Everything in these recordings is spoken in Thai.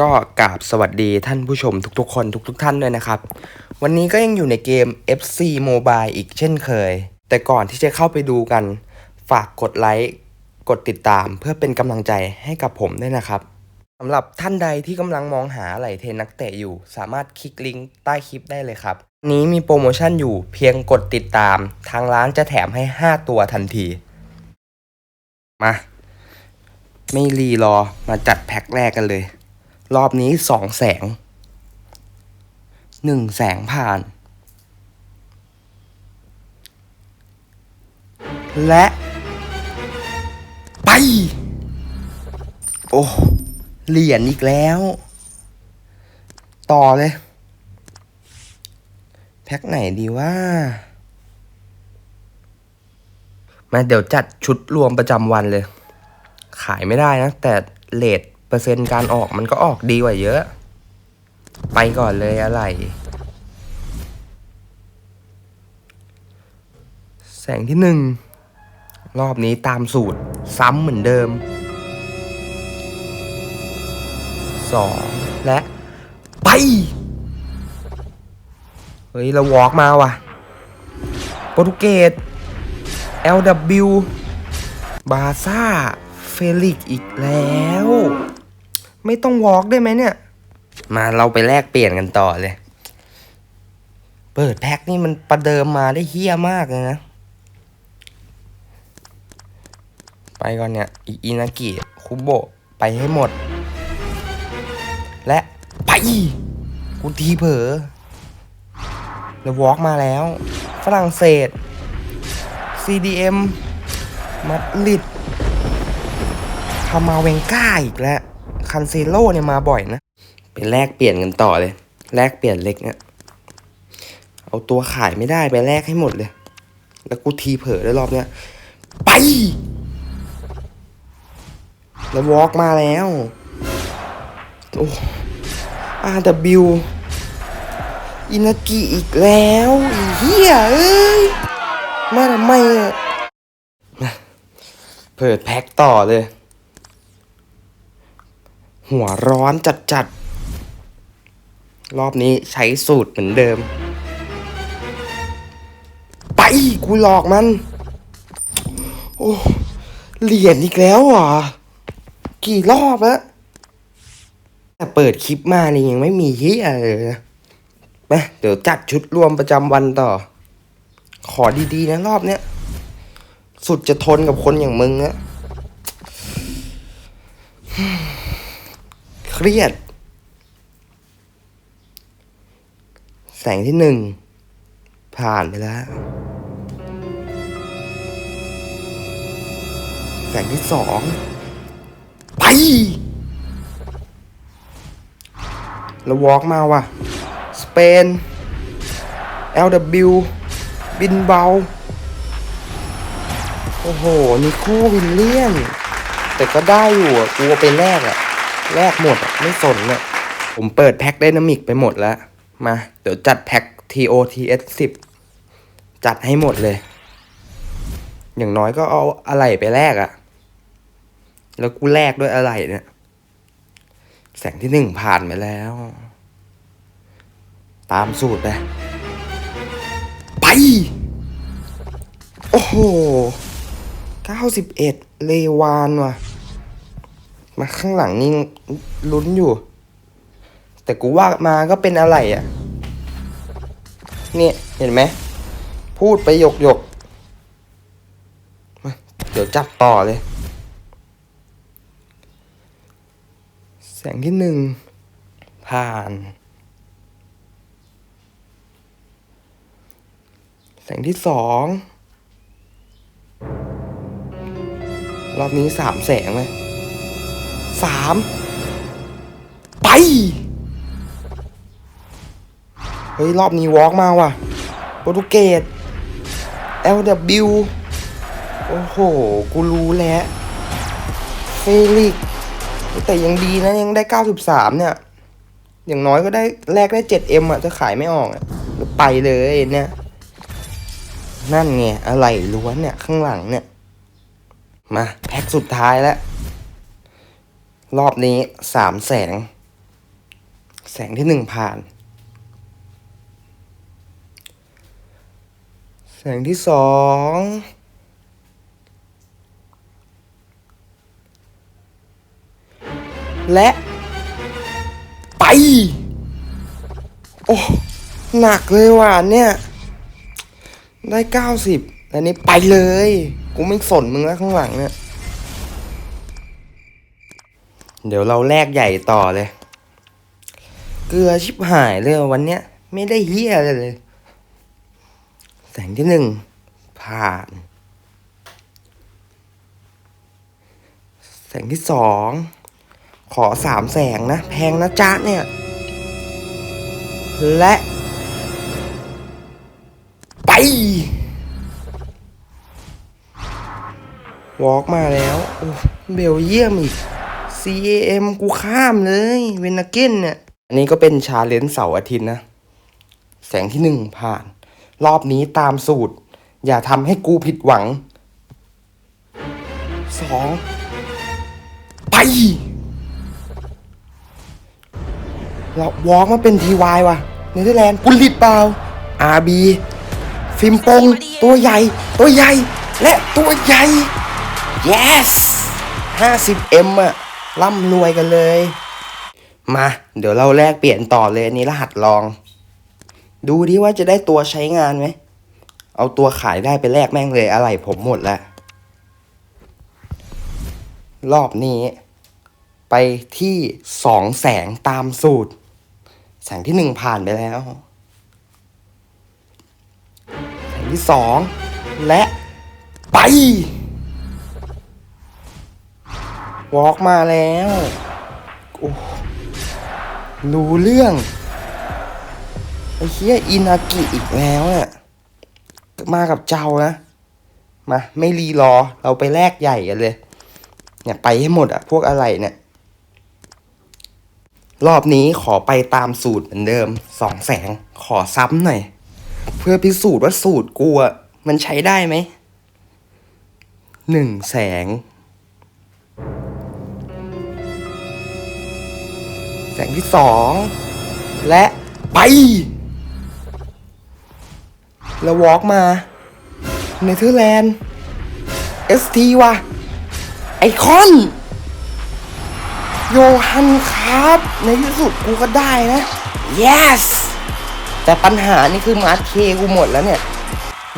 ก็กราบสวัสดีท่านผู้ชมทุกๆ คนทุก ๆ ท่านด้วยนะครับ วันนี้ก็ยังอยู่ในเกม FC Mobile อีกเช่นเคย แต่ก่อนที่จะเข้าไปดูกัน ฝากกดไลค์กดติดตามเพื่อเป็นกำลังใจให้กับผมด้วยนะครับสำหรับท่านใดที่กำลังมองหาไหลเทนนักเตะอยู่ สามารถคลิกลิงก์ใต้คลิปได้เลยครับ นี้มีโปรโมชั่นอยู่เพียงกดติดตาม ทางร้านจะแถมให้ 5 ตัวทันที มา ไม่รีรอมาจัดแพ็คแรกกันเลย รอบนี้สองแสงหนึ่งแสงผ่าน และ ไป โอ้เหรียญอีกแล้ว ต่อเลย แพ็คไหนดีว่ามาเดี๋ยวจัดชุดรวมประจำวันเลย ขายไม่ได้นะ แต่เลท เปอร์เซ็นต์การออกมันก็ออกดีกว่าเยอะ ไปก่อนเลยอะไร แสงที่หนึ่งรอบนี้ตามสูตรซ้ำเหมือนเดิมสองและไป เฮ้ย เราวอล์กมาว่ะ โปรตุเกส LW บาซ่า เฟลิกอีกแล้ว ไม่ต้องวอล์กได้ไหมเนี่ย มาเราไปแลกเปลี่ยนกันต่อเลย เปิดแพ็คนี่มันประเดิมมาได้เฮี้ยมากเลยนะ ไปก่อนเนี่ย อิอินากิ คุโบะ ไปให้หมด และไป กูทีเผลอแล้ววอล์กมาแล้ว ฝรั่งเศส CDM มาดริดพามาเวงก้าอีกแล้ว คันเซโลเนี่ยมาบ่อยนะ ไปแลกเปลี่ยนกันต่อเลย แลกเปลี่ยนเล็กเนี่ยเอาตัวขายไม่ได้ไปแลกให้หมดเลย แล้วกูทีเผลอได้รอบเนี้ย ไป แล้ววอล์กมาแล้ว โอ้ RW อินากิอีกแล้วอ้เฮียเอ้ย มาทำไมอะเปิดแพ็คต่อเลย หัวร้อนจัดๆ รอบนี้ใช้สูตรเหมือนเดิม ไปกูหลอกมัน โอ้เหรียญอีกแล้วเหรอ กี่รอบแล้วแต่เปิดคลิปมานี่ยังไม่มีเฮียเลยนะมาเดี๋ยวจัดชุดรวมประจำวันต่อ ขอดีๆนะรอบเนี้ย สุดจะทนกับคนอย่างมึงนะ เค รียด แสงที่หนึ่ง ผ่านไปแล้ว แสงที่สอง ไปแล้วอล์กมาว่ะ สเปน LW บินเบา โอ้โห นิโควิลเลียน แต่ก็ได้อยู่อะ กูเอาไปแลกอะ แลกหมดไม่สนอะผมเปิดแพ็คไดนามิกไปหมดแล้ว มา เดี๋ยวจัดแพ็ค TOTS 10 จัดให้หมดเลย อย่างน้อยก็เอาอะไรไปแลกอะแล้วกูแลกด้วยอะไรเนี่ย แสงที่หนึ่งผ่านไปแล้ว ตามสูตรไปไป โอ้โหเก้าสิบเอ็ดเลวานว่ะ มาข้างหลังนี่ลุ้นอยู่ แต่กูว่ามาก็เป็นอะไรอะ่ะเนี่ยเห็นไหม พูดไปหยกหยกมาเดี๋ยวจับต่อเลย แสงที่หนึ่งผ่าน แสงที่สองรอบนี้สามแสงเลย สามไป เฮ้ย รอบนี้วอล์กมาว่ะโปรตุเกส LW โอ้โห กูรู้แล้ว เฟลิก แต่ยังดีนะ ยังได้ 93 เนี่ย อย่างน้อยก็ได้แลกได้ 7M อะ จะขายไม่ออกอะไปเลยเนี่ย นั่นไง อะไรล้วนเนี่ย ข้างหลังเนี่ย มา แพ็คสุดท้ายแล้ว รอบนี้สามแสง แสงที่หนึ่งผ่าน แสงที่สองและไป โอ้หนักเลยว่ะเนี่ย ได้เก้าสิบแต่นี้ไปเลย กูไม่สนมึงแล้วข้างหลังเนี่ย เดี๋ยวเราแลกใหญ่ต่อเลย เกลือชิบหายเลยวันเนี้ย ไม่ได้เฮียอะไรเลย แสงที่หนึ่งผ่าน แสงที่สองขอสามแสงนะ แพงนะจ๊ะเนี่ย และ ไป วอล์กมาแล้ว โอ้เบลเยี่ยมอีก CAM กูข้ามเลยเวนาเกนเนี่ย อันนี้ก็เป็นชาเลนจ์เสาร์อาทิตย์นะ แสงที่หนึ่งผ่าน รอบนี้ตามสูตร อย่าทำให้กูผิดหวังสองไป เราวอล์กมาเป็นทีวายว่ะเนเธอร์แลนด์กุลิตเปล่า RB ฟิมปง ตัวใหญ่ ตัวใหญ่ และตัวใหญ่ yes 50M อะ ร่ำรวยกันเลย มา เดี๋ยวเราแลกเปลี่ยนต่อเลยอันนี้รหัสลอง ดูดิว่าจะได้ตัวใช้งานไหม เอาตัวขายได้ไปแลกแม่งเลยอะไรผมหมดแล้วรอบนี้ ไปที่สองแสงตามสูตร แสงที่หนึ่งผ่านไปแล้ว แสงที่สองและไป วอล์กมาแล้วโอ้รู้เรื่องไอ้เฮียอินากิอีกแล้วเนี่ยมากับเจ้านะ มาไม่รีรอเราไปแลกใหญ่กันเลย เนี่ยไปให้หมดอะพวกอะไรเนี่ย รอบนี้ขอไปตามสูตรเหมือนเดิมสองแสงขอซ้ำหน่อย เพื่อพิสูจน์ว่าสูตรกูอะมันใช้ได้ไหมหนึ่งแสง แสงที่สองและไป แล้ววอล์กมาเนเธอร์แลนด์ ST ว่ะ ไอคอน โยฮันครับ ในที่สุดกูก็ได้นะ yes แต่ปัญหานี่คือมาร์คเคกูหมดแล้วเนี่ย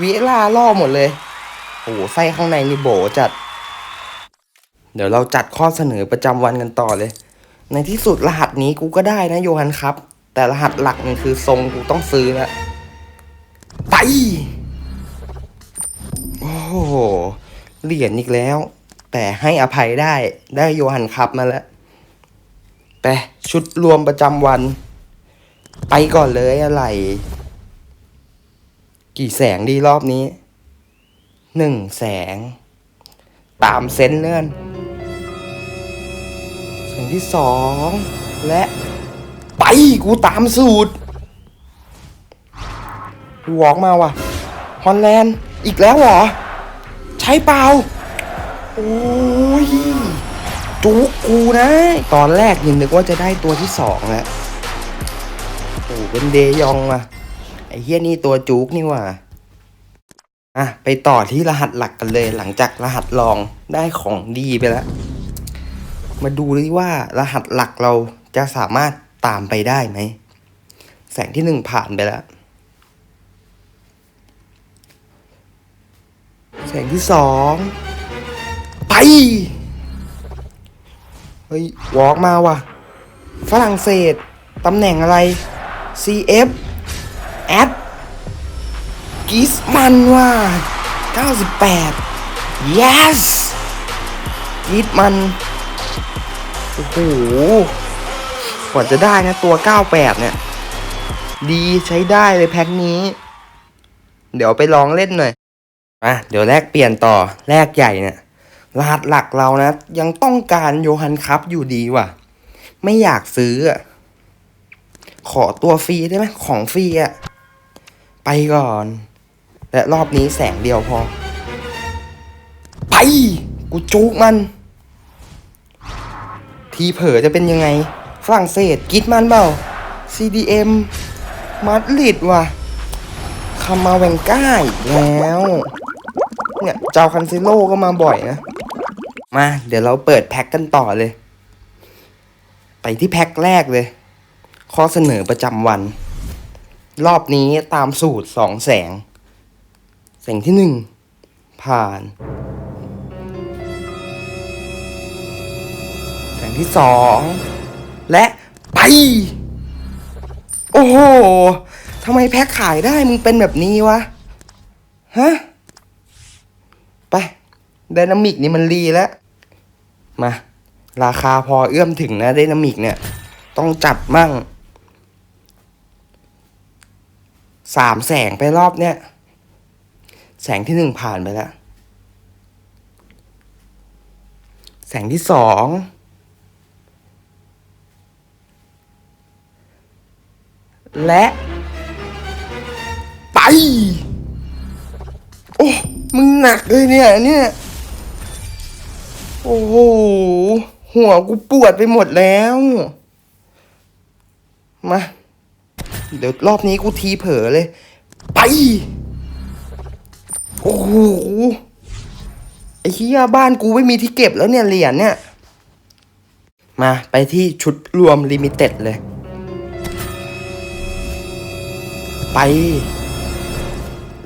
วิลาล่อหมดเลย โอ้โห ไส้ข้างในนี่โบจัด เดี๋ยวเราจัดข้อเสนอประจำวันกันต่อเลย ในที่สุดรหัสนี้กูก็ได้นะโยฮันครับ แต่รหัสหลักนี่คือทรงกูต้องซื้อล้วไป โอ้โหเหรียญอีกแล้ว แต่ให้อภัยได้ได้โยฮันครับมาแล้วไปชุดรวมประจำวัน ไปก่อนเลยอะไร กี่แสงดีรอบนี้หนึ่งแสง ตามเซนเลื่อน แสงที่สองและไปกูตามสูตรกูวอล์กมาว่ะฮอลแลนด์อีกแล้วเหรอ ใช้เปล่า โอ้ยจุกกูนะ ตอนแรกยังนึกว่าจะได้ตัวที่สองแล้วโอ้เป็นเดยองว่ะไอ้เฮียนี่ตัวจุกนี่ว่ะอะ ไปต่อที่รหัสหลักกันเลยหลังจากรหัสรองได้ของดีไปแล้ว มาดูดิว่ารหัสหลักเราจะสามารถตามไปได้ไหม แสงที่หนึ่งผ่านไปแล้ว แสงที่สองไป เฮ้ย วอล์กมาว่ะ ฝรั่งเศส ตำแหน่งอะไร CF แอดกิสมันว่ะ98 yes กิสมัน โอ้โหกว่าจะได้นะตัว 98 เนี่ย ดีใช้ได้เลยแพ็คนี้ เดี๋ยวไปลองเล่นหน่อยอะเดี๋ยวแลกเปลี่ยนต่อแลกใหญ่เนี่ยรหัสหลักเรานะ ยังต้องการโยฮันคัพอยู่ดีว่ะ ไม่อยากซื้ออะขอตัวฟรีได้ไหมของฟรีอะไปก่อน และรอบนี้แสงเดียวพอ ไป กูจุกมัน ทีเผลอจะเป็นยังไง ฝรั่งเศสกิดมันเปล่า CDM มาดริดว่ะคามาแวงก้าอีกแล้ว เนี่ยเจ้าคันซิโลก็มาบ่อยนะ มา เดี๋ยวเราเปิดแพ็กกันต่อเลย ไปที่แพ็กแรกเลย ข้อเสนอประจำวัน รอบนี้ตามสูตรสองแสง แสงที่หนึ่งผ่าน ที่สองและไป โอ้โหทำไมแพ็คขายได้มึงเป็นแบบนี้วะ ฮะ ไปไดนามิกนี่มันรีแล้ว มา ราคาพอเอื้อมถึงนะไดนามิกเนี่ย ต้องจัดมั่งสามแสงไปรอบเนี้ยแสงที่หนึ่งผ่านไปแล้ว แสงที่สอง และ ไป โอ้ มึงหนักเลยเนี่ยเนี่ย โอ้โห หัวกูปวดไปหมดแล้ว มา เดี๋ยวรอบนี้กูทีเผลอเลย ไป โอ้โห ไอ้เหี้ยบ้านกูไม่มีที่เก็บแล้วเนี่ยเหรียญเนี่ย มาไปที่ชุดรวมลิมิเต็ดเลย ไป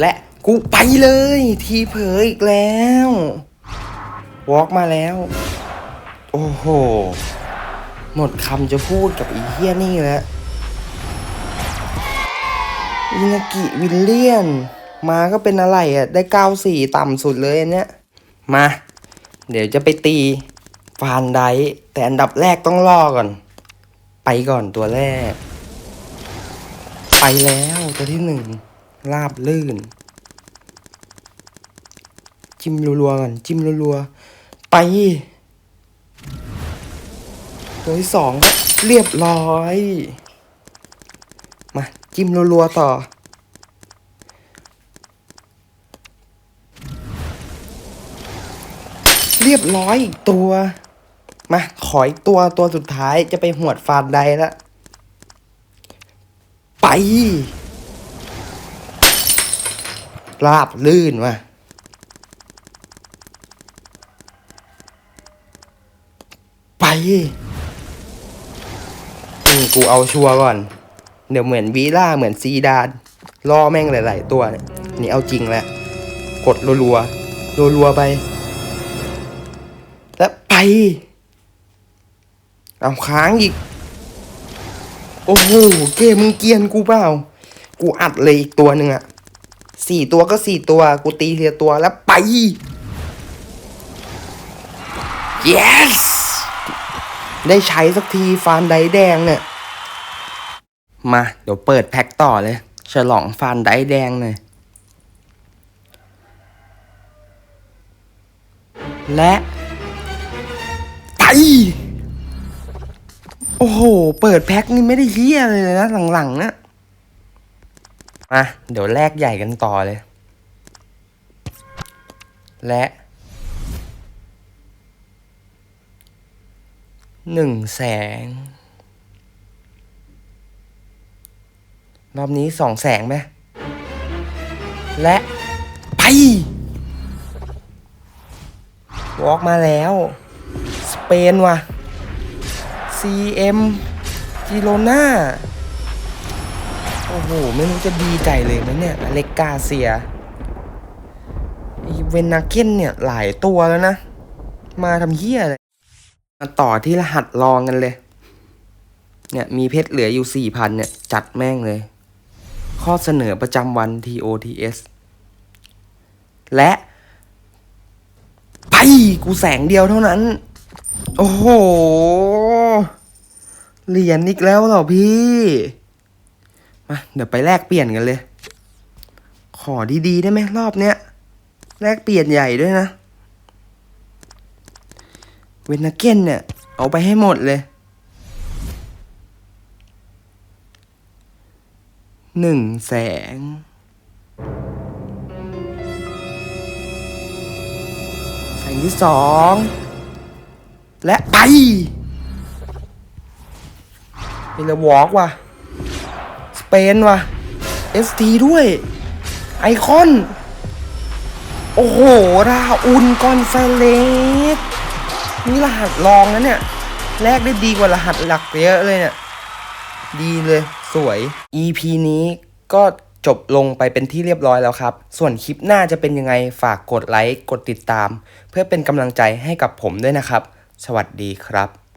และกูไปเลย ทีเผลออีกแล้ววอล์กมาแล้ว โอ้โห หมดคำจะพูดกับอีเฮียนี่แล้วอินากิวิลเลียน มาก็เป็นอะไรอะ ได้เก้าสี่ต่ำสุดเลยอันเนี้ย มา เดี๋ยวจะไปตีฟานไดแต่อันดับแรกต้องล่อก่อน ไปก่อนตัวแรก ไปแล้วตัวที่หนึ่งลาบลื่น จิ้มรัวๆก่อนจิ้มรัวๆไป ตัวที่สองก็เรียบร้อย มา จิ้มรัวๆต่อ เรียบร้อยอีกตัว มา ขออีกตัวตัวสุดท้ายจะไปหวดฟาดใดแล้ว ไปลาบลื่นว่ะไปอืมกูเอาชัวร์ก่อน เดี๋ยวเหมือนวีล่าเหมือนซีดานล่อแม่งหลาย ๆ ตัวเนี่ยนี่เอาจริงแล้ว กดรัวๆรัวๆไป แล้วไปเอาค้างอีก โอ้โหเกมมึงเกียนกูเปล่า กูอัดเลยอีกตัวหนึ่งอะสี่ตัวก็สี่ตัว กูตีเทียตัวแล้วไป yes ได้ใช้สักทีฟานไดแดงเนี่ย มา เดี๋ยวเปิดแพ็คต่อเลย ฉลองฟานไดแดงหน่อยและ ไป โอ้โห เปิดแพ็คนี่ไม่ได้เฮี้ยเลยนะ หลังๆนะมาเดี๋ยวแลกใหญ่กันต่อเลย และหนึ่งแสง รอบนี้สองแสงไหมและ ไปวอล์กมาแล้ว สเปนว่ะ CM กิโลนาโอ้โห ไม่รู้จะดีใจเลยไหมเนี่ย อเล็กกาเซียอีเวนนาเคนเนี่ย หลายตัวแล้วนะ มาทำเฮี้ยเลยมาต่อที่รหัสรองกันเลย เนี่ย มีเพชรเหลืออยู่สี่พันเนี่ย จัดแม่งเลย ข้อเสนอประจำวัน TOTS และไปกูแสงเดียวเท่านั้น โอ้โห เหรียญอีกแล้วเหรอพี่ มา เดี๋ยวไปแลกเปลี่ยนกันเลย ขอดีๆได้ไหมรอบเนี้ย แลกเปลี่ยนใหญ่ด้วยนะ เวนนาเก้นเนี่ย เอาไปให้หมดเลย หนึ่งแสงแสงที่สอง และไปเป็นระวอกว่ะ สเปนว่ะ ST ด้วย ไอคอน โอ้โห ราอุนกอนเซเลสนี่รหัสรองนะเนี่ย แลกได้ดีกว่ารหัสหลักเยอะเลยเนี่ย ดีเลยสวย EP นี้ก็จบลงไปเป็นที่เรียบร้อยแล้วครับ ส่วนคลิปหน้าจะเป็นยังไงฝากกดไลค์ กดติดตาม เพื่อเป็นกำลังใจให้กับผมด้วยนะครับ สวัสดีครับ